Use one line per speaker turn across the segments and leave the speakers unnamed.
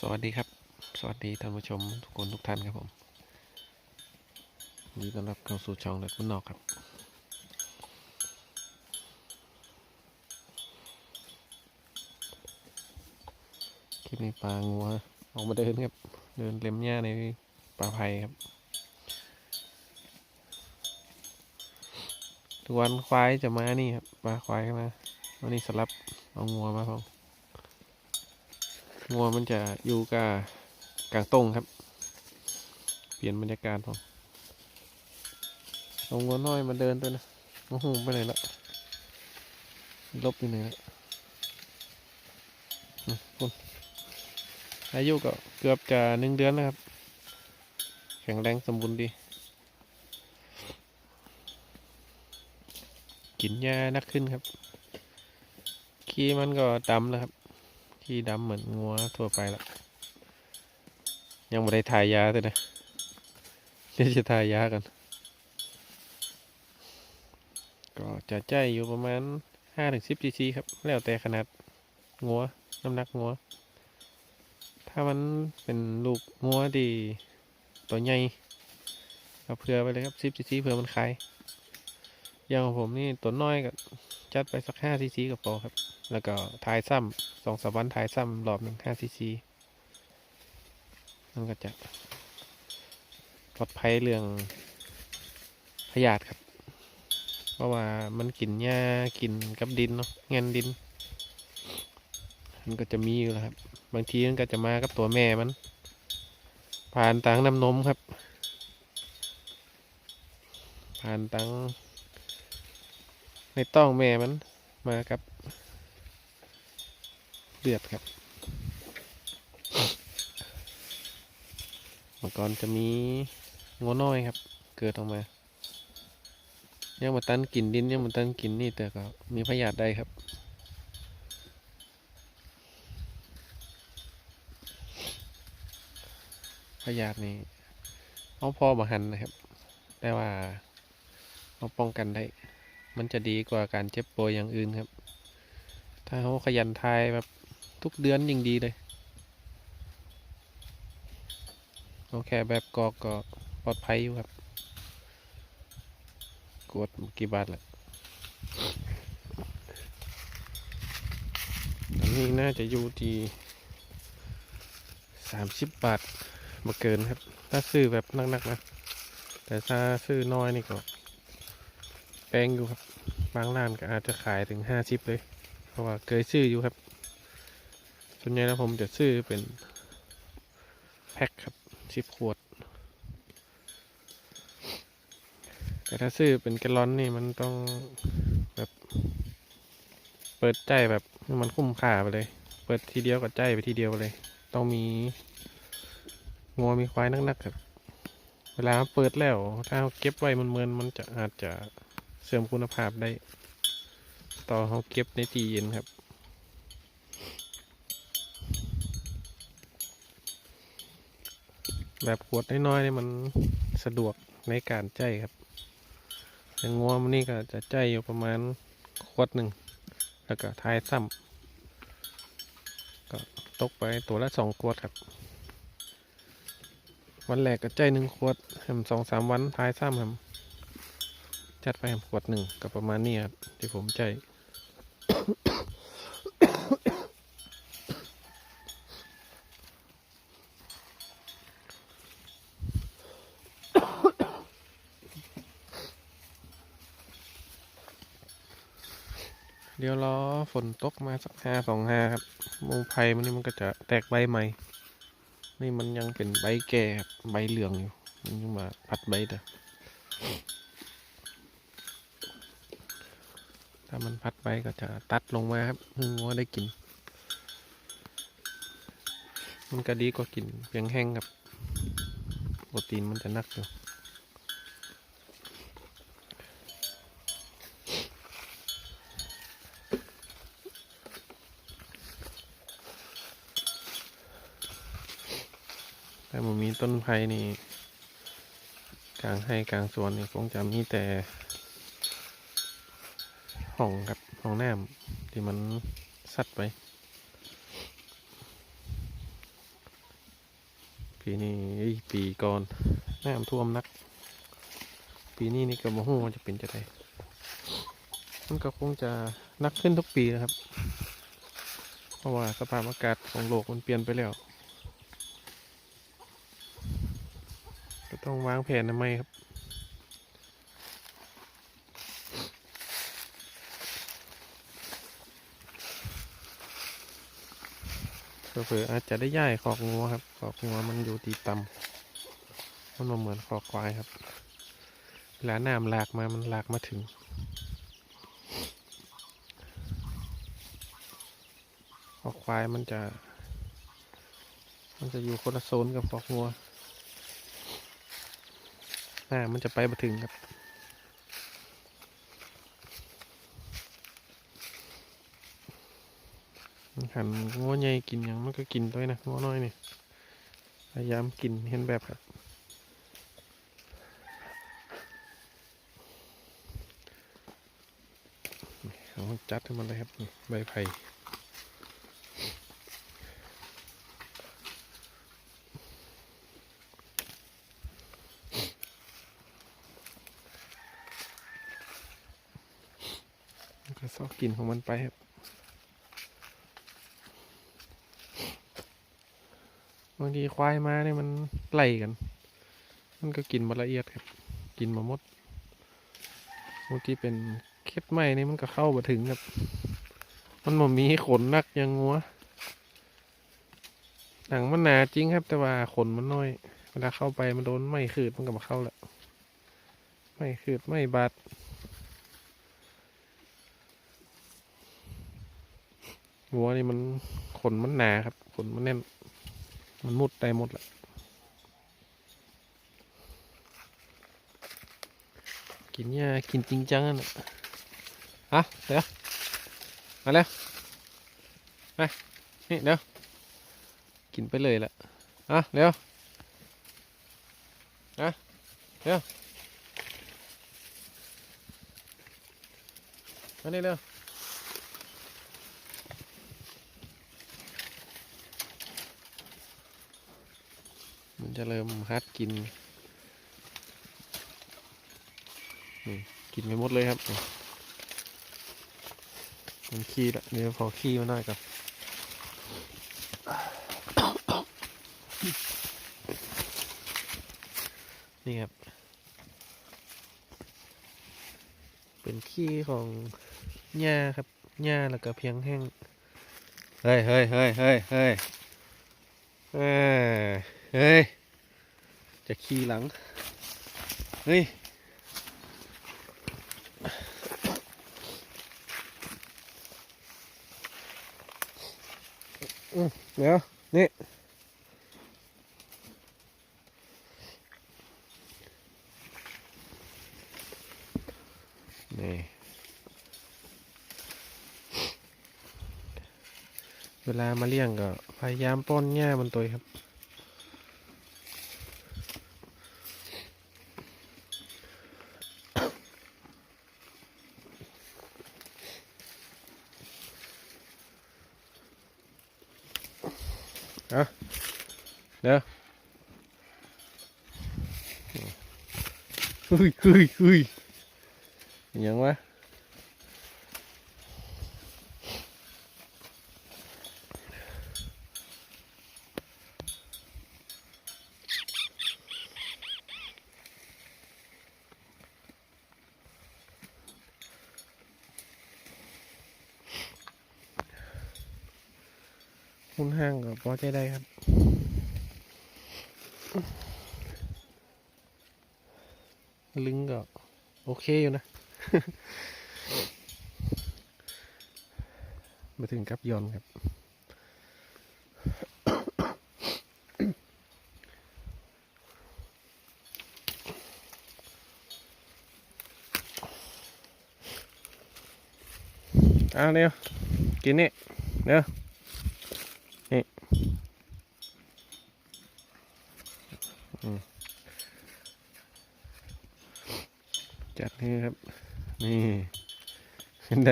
สวัสดีครับ สวัสดีท่านผู้ชมทุกคนทุกท่านครับผมยินดีต้อนรับเข้าสู่ช่องเด็กบ้านนอกครับ คลิปนี้ปลางัวออกมาเดินครับ เดินเล็มหญ้าในป่าไผ่ครับ ทุกวันควายจะมานี่ครับปลาควายมาวันนี้สลับเอางัวมาครับ งัวมันจะอยู่กับกลางตรงครับ เปลี่ยนบรรยากาศผมเอางัวน้อยมาเดินตัวนะโอ้โหไปไหนละลบอยู่ไหนละอืมคุณอายุก็เกือบจะหนึ่งเดือนแล้วครับ แข็งแรงสมบูรณ์ดี กินหญ้านักขึ้นครับ ขี้มันก็ดำแล้วครับ ขี้ดำเหมือนงัวทั่วไปละยังไม่ได้ทายาเลยนะเดี๋ยวจะทายากัน ก็จะใจอยู่ประมาณห้าถึงสิบซีซีครับ แล้วแต่ขนาดงัวน้ำหนักงัว ถ้ามันเป็นลูกงัวที่ตัวใหญ่ก็เผื่อไปเลยครับสิบซีซีเผื่อมันคาย อย่างของผมนี่ตัวน้อยก็จัดไปสักห้าซีซีก็พอครับ แล้วก็ทายซ้ำสองสามวันทายซ้ำรอบหนึ่งห้าซีซีมันก็จะปลอดภัยเรื่องพยาธิครับ เพราะว่ามันกินหญ้ากินกับดินเนาะเงินดิน มันก็จะมีอยู่แล้วครับ บางทีมันก็จะมากับตัวแม่มัน ผ่านตังน้ำนมครับ ผ่านตัง ในต้องแม่มันมากับเลือดครับเมื่อก่อนจะมีงัวน้อยครับ เกิดออกมายังมาตันกินดินยังมาตันกินนี่แต่ก็มีพยาธิได้ครับพยาธินี่เอาพอมาหันนะครับ แต่ว่าเอาป้องกันได้ มันจะดีกว่าการเจ็บป่วยอย่างอื่นครับ ถ้าเขาขยันทายแบบทุกเดือนยิ่งดีเลยเอาแค่แบบกอกก็ปลอดภัยอยู่ครับ กดกี่บาทแหละอันนี้น่าจะอยู่ที่สามสิบบาทมาเกินครับ ถ้าซื้อแบบนักๆนะ แต่ถ้าซื้อน้อยนี่ก็แพงอยู่ครับ บางร้านก็อาจจะขายถึงห้าสิบเลย เพราะว่าเคยซื้ออยู่ครับ ส่วนใหญ่แล้วผมจะซื้อเป็นแพ็คครับสิบขวด แต่ถ้าซื้อเป็นแกลอนนี่มันต้องแบบเปิดใจแบบมันคุ้มค่าไปเลย เปิดทีเดียวกับใจไปทีเดียวเลย ต้องมีงัวมีควายนักๆครับ เวลาเปิดแล้ว ถ้าเก็บไว้มันเมินมันจะอาจจะ เสื่อมคุณภาพได้ ต่อเขาเก็บในตีเย็นครับ แบบขวดน้อยๆนี่มันสะดวกในการใจครับอย่างงวมันนี่ก็จะใจอยู่ประมาณขวดหนึ่ง แล้วก็ทายซ้ำก็ตกไปตัวละสองขวดครับ วันแรกก็ใจหนึ่งขวดแฮมสองสามวันทายซ้ำครับ จัดไปขวดหนึ่งก็ประมาณนี้ครับ ที่ผมใจเดี๋ยวรอฝนตกมาสักห้าสองห้าครับมงไผ่มันนี่มันก็จะแตกใบใหม่ นี่มันยังเป็นใบแก่ครับใบเหลืองอยู่ มันยังมาพัดใบเด้อถ้า มันพัดใบก็จะตัดลงมาครับเพิ่งว่าได้กิน มันก็ดีกว่ากินเพียงแห้งครับโปรตีนมันจะนักอยู่แต่มันมีต้นไผ่นี่กลางให้กลางสวนนี่คงจะมีแต่ ห้องครับห้องน้ำที่มันสัดไปปีนี้ปีก่อนน้ำท่วมนัก ปีนี้นี่ก็บ่ฮู้ว่าจะเป็นจะไดมันก็คงจะนักขึ้นทุกปีนะครับ เพราะว่าสภาพอากาศของโลกมันเปลี่ยนไปแล้วก็ต้องวางแผนทำไมครับ เผื่ออาจจะได้ย้ายขอกงัวครับ ขอกงัวมันอยู่ตีต่ำมันมาเหมือนขอกควายครับเวลาน้ำหลากมามันหลากมาถึงขอกควายมันจะ มันจะอยู่คนละโซนกับขอกงัวหน้ามันจะไปมาถึงครับ หันงัวใหญ่กินหยังมันก็กินด้วยนะงัวน้อยนี่พยายามกินเห็นแบบครับเอาจัดให้มันเลยครับใบไผ่ก็ซอกกินของมันไปครับางทีควายมาเนี่ยมันไล่กัน มันก็กินมาละเอียดครับ กินมาหมดบางทีเป็นเค็ดไหมนี่มันก็เข้ามาถึงครับ มันบ่มีขนนักยังงัว หนังมันหนาจริงครับ แต่ว่าขนมันน้อย เวลาเข้าไปมันโดนไม่ขืดมันก็มาเข้าแหละไม่ขืดไม่บาดงัวนี่มันขนมันหนาครับ ขนมันแน่น มันมุดได้หมดละกินเนี่ยกินจริงจังอะนะอะเดี๋ยวมาแล้วมานี่เดี๋ยวกินไปเลยละอะเร็วอะเร็วมานี่เร็ว จะเริ่มฮัดกินนี่กินไปหมดเลยครับ มันขี้ละเดี๋ยวพอขี้มาหน่อยกับนี่ครับ เป็นขี้ของหญ้าครับหญ้าแล้วก็เพียงแห้ง เฮ้ยเฮ้ยเฮ้ยเฮ้ยเฮ้ยเฮ้ย จะขี่หลัง เฮ้ยอืมเดี๋ยว นี่นี่เวลามาเลี้ยงก็พยายามป้อนหญ้ามันตัวครับ เอาเดี๋ยวเฮ้ยเฮ้ยเฮ้ยอิ หุ้นห้างก็พอใจได้ครับ ลึงก็โอเคอยู่นะมาถึงกับยอนครับเอาเร็วกินนี่เร็วนี่อืมจัด นี่ครับ นี่เห็นได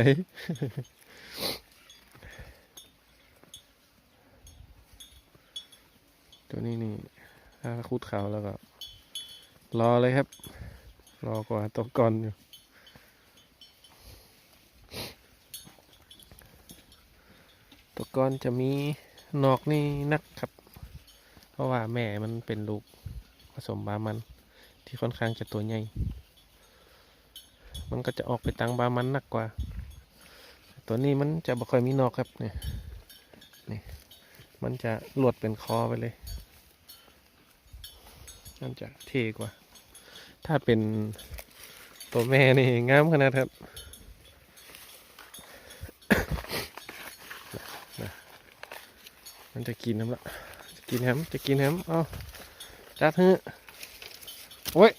ตัวนี้นี่ถ้าคุดเขาแล้วก็ รอเลยครับ รอกว่าตัวก่อนอยู่ตัวก่อนจะมีนอกนี่นักครับ เพราะว่าแม่มันเป็นลูกผสมบามันที่ค่อนข้างจะตัวใหญ่ มันก็จะออกไปตังบามันหนักกว่า ตัวนี้มันจะบ่ค่อยมีนอกครับเนี่ยนี่มันจะหลวดเป็นคอไปเลย มันจะเท่กว่า ถ้าเป็นตัวแม่นี่งามขนาดครับนะมันจะกินน้ำละจะกินแฮมจะกินแฮมเอาจัดเถอะโอ้ย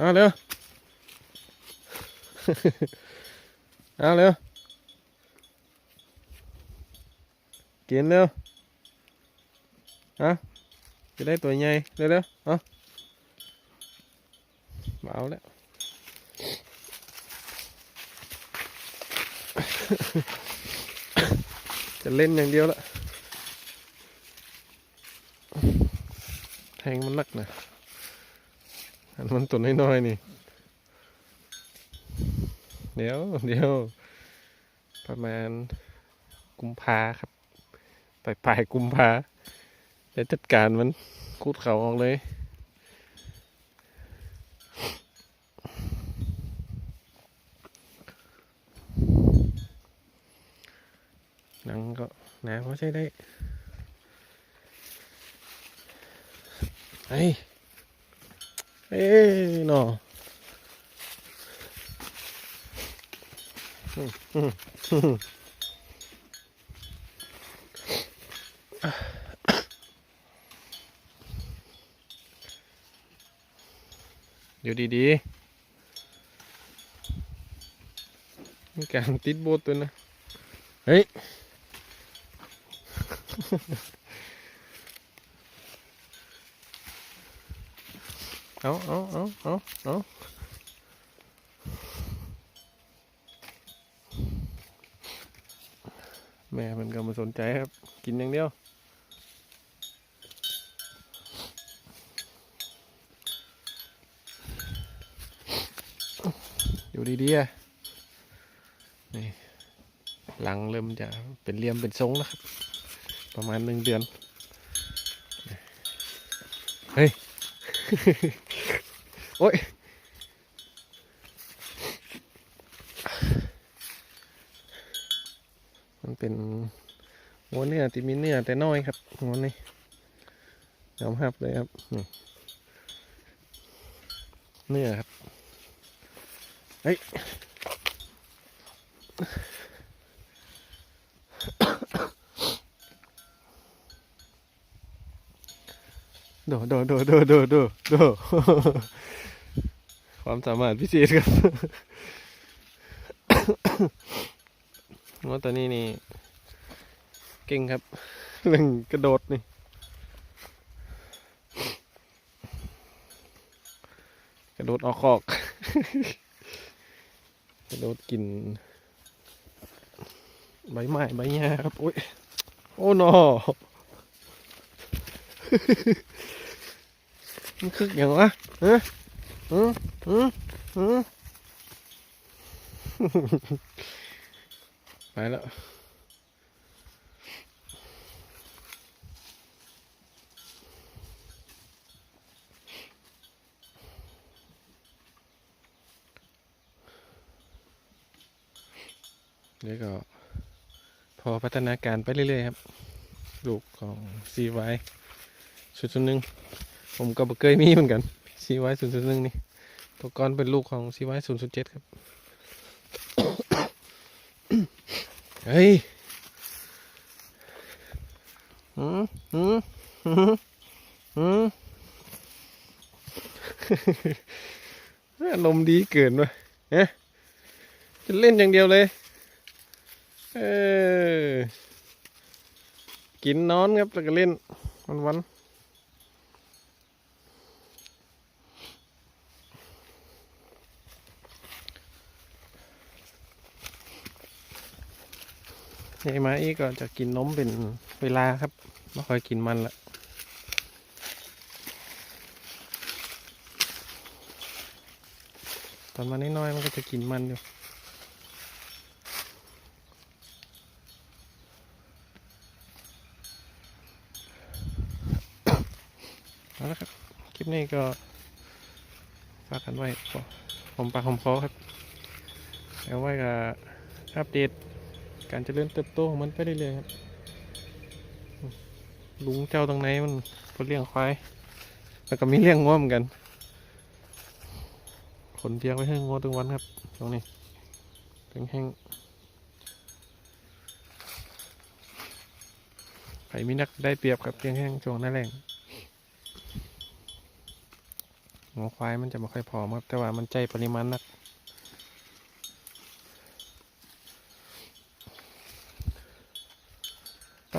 เอาเร็วเอาเร็วกินเร็วฮะจะได้ตัวใหญ่เร็วเร็วๆเอามาเอาแล้วจะเล่นอย่างเดียวละแทงมันนักนะ อันมันตัวน้อยๆนี่ เดี๋ยวเดี๋ยวประมาณกุมภาครับปลายปลายกุมภาจะจัดการมันคูดเขาออกเลย นังก็หนาเขาใช้ได้ไอ้ ยเอ้ยหนออืมอืมอืมอยู่ดีๆมีการติดโบตัวนะ เอาเอาเอาเอาเอาแม่มันก็มาสนใจครับ กินอย่างเดียว อยู่ดีๆนี่หลังเริ่มจะเป็นเลี่ยมเป็นทรงแล้วครับ ประมาณหนึ่งเดือน เฮ้ย โอ้ยมันเป็นหัวเนื้อที่มีเนื้อแต่น้อยครับหัวนี้ยอมรับเลยครับนี่เนื้อครับเฮ้ยโดโดโดโดโดโดโด ความสามารถพิเศษครับว่าตัวนี้นี่ เก่งครับเรื่องกระโดดนี่กระโดดออกคอกกระโดดกิน ใบไม้ใบหญ้าครับโอ้ยโอ้นอมันคืออย่างวะฮะ อืมอืมอืมไปแล้วเดี๋ยวก็พอพัฒนาการไปเรื่อยๆครับ ลูกของ CY ชุดชุดหนึ่งผมก็บ่เคยมีเหมือนกัน CY ศูนย์ศูนหนึ่งนี่ ตัวก้อนเป็นลูกของ CY ศูนย์ศูนย์เจ็ดครับ เฮ้ยหืมหืมหืมหืมอารมณ์ดีเกินวะเอ๊ะจะเล่นอย่างเดียวเลย เออ กินนอนครับแล้วก็เล่นวันวัน ยายมาอีก็จะกินนมเป็นเวลาครับไม่ค่อยกินมันละตอนมันน้อยๆมันก็จะกินมันอยู่เอาละครับ คลิปนี้ก็ฝากกันไว้ผมปากผมพอครับแล้วไว้กับอัปเดต การเจริญเติบโตของมันไปเรื่อยๆครับลุงเจ้าตรงไหนมันก็เลี้ยงควายแล้วก็มีเลี้ยงงัวเหมือนกันขนเตียงไว้ให้งัวทุกวันครับ ตรงนี้แห้งๆไผมีนักได้เปรียบกับเตียงแห้งช่วงหน้าแรงงัวควายมันจะไม่ค่อยพอครับ แต่ว่ามันใจปริมาณนัก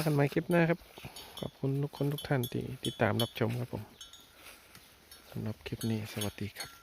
พบกันใหม่คลิปหน้าครับ ขอบคุณทุกคนทุกท่านที่ติดตามรับชมครับผมสำหรับคลิปนี้สวัสดีครับ